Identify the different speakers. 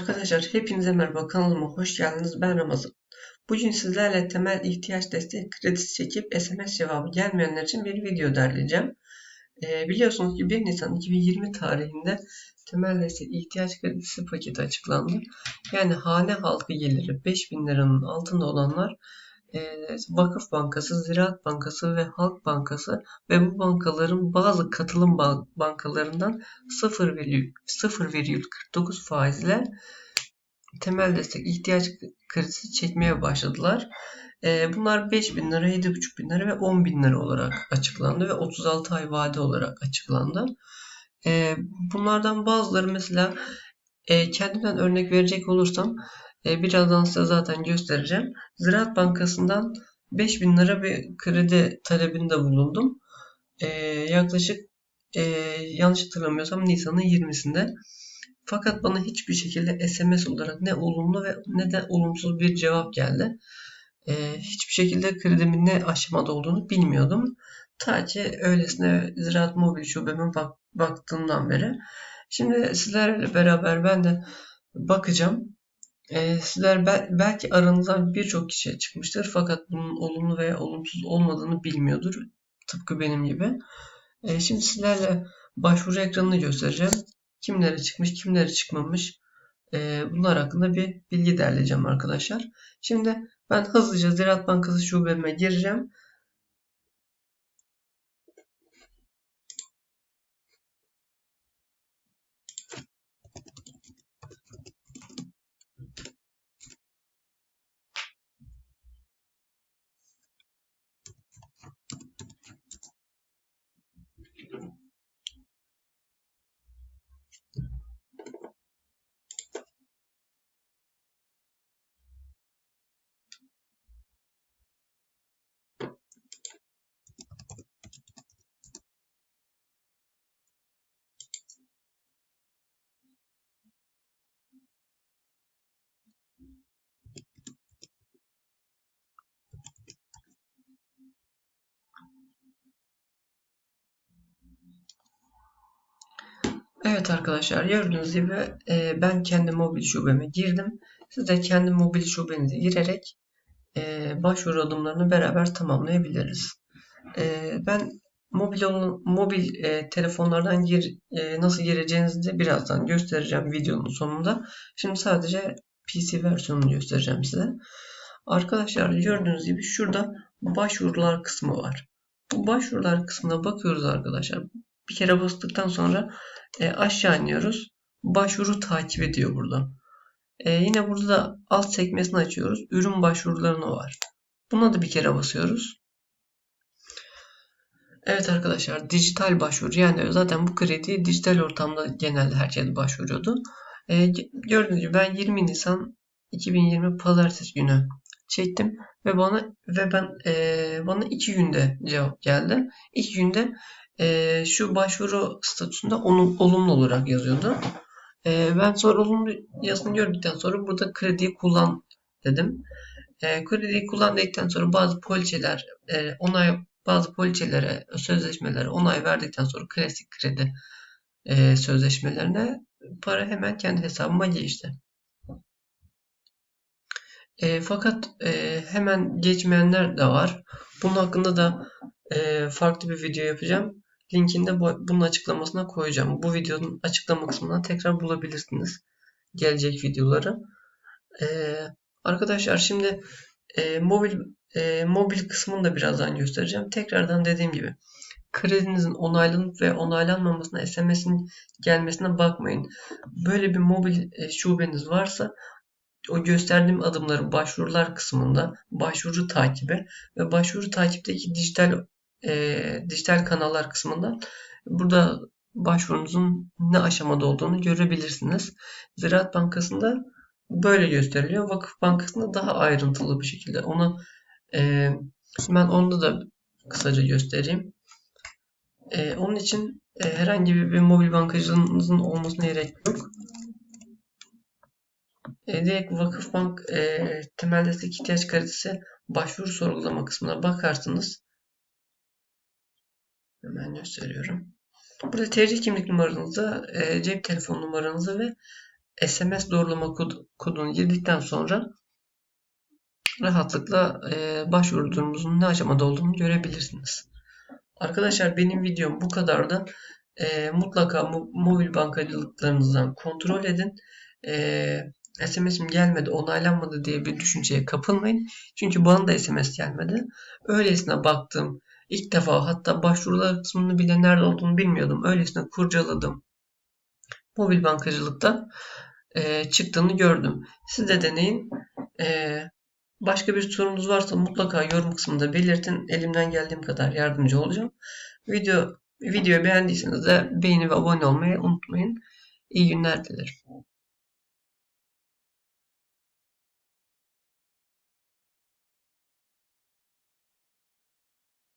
Speaker 1: Arkadaşlar hepinize merhaba kanalıma hoş geldiniz. Ben Ramazan. Bugün sizlerle temel ihtiyaç desteği kredisi çekip SMS cevabı gelmeyenler için bir video derleyeceğim. Ee, biliyorsunuz ki 1 Nisan 2020 tarihinde temel destek ihtiyaç kredisi paketi açıklandı. Yani hane halkı geliri 5000 liranın altında olanlar Vakıf Bankası, Ziraat Bankası ve Halk Bankası ve bu bankaların bazı katılım bankalarından 0,49 faizle temel destek ihtiyaç kredisi çekmeye başladılar. E, bunlar 5 bin lira, 7,5 bin lira ve 10 bin lira olarak açıklandı ve 36 ay vade olarak açıklandı. E, bunlardan bazıları mesela kendimden örnek verecek olursam e, birazdan size zaten göstereceğim. Ziraat Bankası'ndan 5000 lira bir kredi talebinde bulundum. E, yaklaşık e, yanlış hatırlamıyorsam Nisan'ın 20'sinde. Fakat bana hiçbir şekilde SMS olarak ne olumlu ve ne de olumsuz bir cevap geldi. Hiçbir şekilde kredimin ne aşamada olduğunu bilmiyordum. Ta ki öylesine Ziraat Mobil şubeme bak, baktığımdan beri. Şimdi sizlerle beraber ben de bakacağım. E, sizler bel belki aranızdan birçok kişiye çıkmıştır fakat bunun olumlu veya olumsuz olmadığını bilmiyordur. Tıpkı benim gibi. E, şimdi sizlerle başvuru ekranını göstereceğim. Kimlere çıkmış, kimlere çıkmamış. E, bunlar hakkında bir bilgi derleyeceğim arkadaşlar. Şimdi ben hızlıca Ziraat Bankası şubeme gireceğim. Evet arkadaşlar gördüğünüz gibi e, ben kendi mobil şubeme girdim. Siz de kendi mobil şubenize girerek e, başvuru adımlarını beraber tamamlayabiliriz. E, ben mobil mobil e, telefonlardan gir, e, nasıl gireceğinizi de birazdan göstereceğim videonun sonunda. Şimdi sadece PC versiyonunu göstereceğim size. Arkadaşlar gördüğünüz gibi şurada başvurular kısmı var. Bu başvurular kısmına bakıyoruz arkadaşlar. Bir kere bastıktan sonra e, aşağı iniyoruz. Başvuru takip ediyor burada. E, yine burada da alt sekmesini açıyoruz. Ürün başvurularını var. Buna da bir kere basıyoruz. Evet arkadaşlar dijital başvuru yani zaten bu kredi dijital ortamda genelde herkes başvuruyordu. E, gördüğünüz gibi ben 20 Nisan 2020 Pazartesi günü çektim ve bana ve ben e, bana iki günde cevap geldi. İki günde e, şu başvuru statüsünde onun olumlu olarak yazıyordu. E, ben sonra olumlu yazını gördükten sonra burada krediyi kullan dedim. E, krediyi kullan dedikten sonra bazı poliçeler e, onay bazı poliçelere, sözleşmelere onay verdikten sonra klasik kredi e, sözleşmelerine para hemen kendi hesabıma geçti. E, fakat e, hemen geçmeyenler de var. Bunun hakkında da e, farklı bir video yapacağım. Linkini de bunun açıklamasına koyacağım. Bu videonun açıklama kısmından tekrar bulabilirsiniz. Gelecek videoları. Ee, arkadaşlar şimdi e, mobil e, mobil kısmını da birazdan göstereceğim. Tekrardan dediğim gibi kredinizin onaylanıp ve onaylanmamasına SMS'in gelmesine bakmayın. Böyle bir mobil e, şubeniz varsa o gösterdiğim adımları başvurular kısmında başvuru takibi ve başvuru takipteki dijital e, dijital kanallar kısmında burada başvurunuzun ne aşamada olduğunu görebilirsiniz. Ziraat Bankası'nda böyle gösteriliyor. Vakıf Bankası'nda daha ayrıntılı bir şekilde. Onu e, ben onda da kısaca göstereyim. E, onun için e, herhangi bir mobil bankacılığınızın olmasına gerek yok. E, direkt Vakıfbank e, temel destek ihtiyaç kredisi başvuru sorgulama kısmına bakarsınız. Hemen gösteriyorum. Burada TC kimlik numaranızı, e, cep telefon numaranızı ve SMS doğrulama kod- kodunu girdikten sonra rahatlıkla e, başvuru ne aşamada olduğunu görebilirsiniz. Arkadaşlar benim videom bu kadardı. E, mutlaka mo- mobil bankacılıklarınızdan kontrol edin. E, SMS'im gelmedi, onaylanmadı diye bir düşünceye kapılmayın. Çünkü bana da SMS gelmedi. Öylesine baktım. İlk defa hatta başvurular kısmını bile nerede olduğunu bilmiyordum. Öylesine kurcaladım. Mobil bankacılıkta e, çıktığını gördüm. Siz de deneyin. E, başka bir sorunuz varsa mutlaka yorum kısmında belirtin. Elimden geldiğim kadar yardımcı olacağım. Video videoyu beğendiyseniz de beğeni ve abone olmayı unutmayın. İyi günler dilerim.